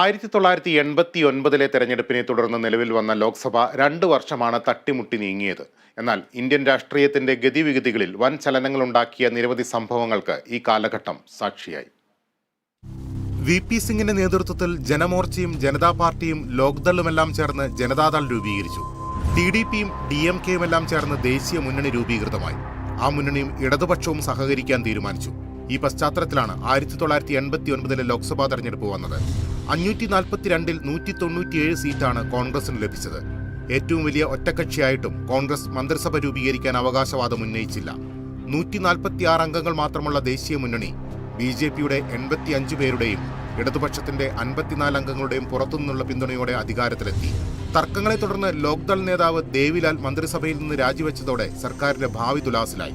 ആയിരത്തി തൊള്ളായിരത്തി എൺപത്തി ഒൻപതിലെ തെരഞ്ഞെടുപ്പിനെ തുടർന്ന് നിലവിൽ വന്ന ലോക്സഭ രണ്ട് വർഷമാണ് തട്ടിമുട്ടി നീങ്ങിയത്. എന്നാൽ ഇന്ത്യൻ രാഷ്ട്രീയത്തിന്റെ ഗതിവിഗതികളിൽ വൻ ചലനങ്ങളുണ്ടാക്കിയ നിരവധി സംഭവങ്ങൾക്ക് ഈ കാലഘട്ടം സാക്ഷിയായി. വി പി സിംഗിന്റെ നേതൃത്വത്തിൽ ജനമോർച്ചയും ജനതാ പാർട്ടിയും ലോക്ദളുമെല്ലാം ചേർന്ന് ജനതാദൾ രൂപീകരിച്ചു. ടി ഡി പിയും ഡി എം കെയും എല്ലാം ചേർന്ന് ദേശീയ മുന്നണി രൂപീകൃതമായി. ആ മുന്നണിയും ഇടതുപക്ഷവും സഹകരിക്കാൻ തീരുമാനിച്ചു. ഈ പശ്ചാത്തലത്തിലാണ് ആയിരത്തി തൊള്ളായിരത്തി എൺപത്തി ഒൻപതിലെ ലോക്സഭാ തെരഞ്ഞെടുപ്പ് വന്നത്. അഞ്ഞൂറ്റി നാൽപ്പത്തിരണ്ടിൽ നൂറ്റി തൊണ്ണൂറ്റിയേഴ് സീറ്റാണ് കോൺഗ്രസിന് ലഭിച്ചത്. ഏറ്റവും വലിയ ഒറ്റക്കക്ഷിയായിട്ടും കോൺഗ്രസ് മന്ത്രിസഭ രൂപീകരിക്കാൻ അവകാശവാദം ഉന്നയിച്ചില്ല. നൂറ്റി നാൽപ്പത്തിയാറ് അംഗങ്ങൾ മാത്രമുള്ള ദേശീയ മുന്നണി ബി ജെ പിയുടെ എൺപത്തി അഞ്ച് പേരുടെയും ഇടതുപക്ഷത്തിന്റെ അൻപത്തിനാല് അംഗങ്ങളുടെയും പുറത്തുനിന്നുള്ള പിന്തുണയോടെ അധികാരത്തിലെത്തി. തർക്കങ്ങളെ തുടർന്ന് ലോക്ദൾ നേതാവ് ദേവിലാൽ മന്ത്രിസഭയിൽ നിന്ന് രാജിവെച്ചതോടെ സർക്കാരിന്റെ ഭാവി തുലാസിലായി.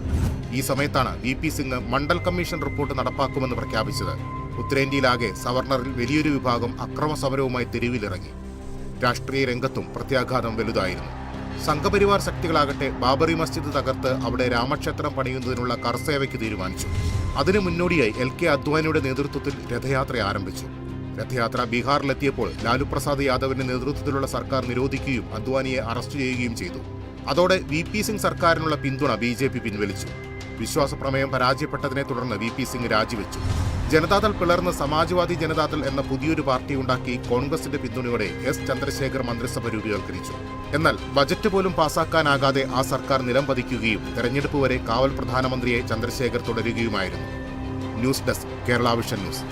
ഈ സമയത്താണ് V P Singh Mandal commission report നടപ്പാക്കുമെന്ന് പ്രഖ്യാപിച്ചത്. ഉത്തരേന്ത്യയിലാകെ സവർണറിൽ വലിയൊരു വിഭാഗം അക്രമ സമരവുമായി തെരുവിലിറങ്ങി. രാഷ്ട്രീയ രംഗത്തും പ്രത്യാഘാതം വലുതായിരുന്നു. സംഘപരിവാർ ശക്തികളാകട്ടെ ബാബറി മസ്ജിദ് തകർത്ത് അവിടെ രാമക്ഷേത്രം പണിയുന്നതിനുള്ള കർസേവയ്ക്ക് തീരുമാനിച്ചു. അതിനു മുന്നോടിയായി എൽ കെ അദ്വാനിയുടെ നേതൃത്വത്തിൽ രഥയാത്ര ആരംഭിച്ചു. രഥയാത്ര ബീഹാറിലെത്തിയപ്പോൾ ലാലു പ്രസാദ് യാദവിന്റെ നേതൃത്വത്തിലുള്ള സർക്കാർ നിരോധിക്കുകയും അദ്വാനിയെ അറസ്റ്റ് ചെയ്യുകയും ചെയ്തു. അതോടെ വി പി സിംഗ് സർക്കാരിനുള്ള പിന്തുണ ബി പിൻവലിച്ചു. വിശ്വാസ പ്രമേയം പരാജയപ്പെട്ടതിനെ തുടർന്ന് വി പി സിംഗ് രാജിവെച്ചു. ജനതാദൾ പിളർന്ന് സമാജ്വാദി ജനതാദൾ എന്ന പുതിയൊരു പാർട്ടി ഉണ്ടാക്കി കോൺഗ്രസിന്റെ പിന്തുണയോടെ എസ് ചന്ദ്രശേഖർ മന്ത്രിസഭ രൂപീകരിച്ചു. എന്നാൽ ബജറ്റ് പോലും പാസാക്കാനാകാതെ ആ സർക്കാർ നിലം പതിക്കുകയും തെരഞ്ഞെടുപ്പ് വരെ കാവൽ പ്രധാനമന്ത്രിയെ Chandrashekhar തുടരുകയുമായിരുന്നു. News desk Kerala vision news.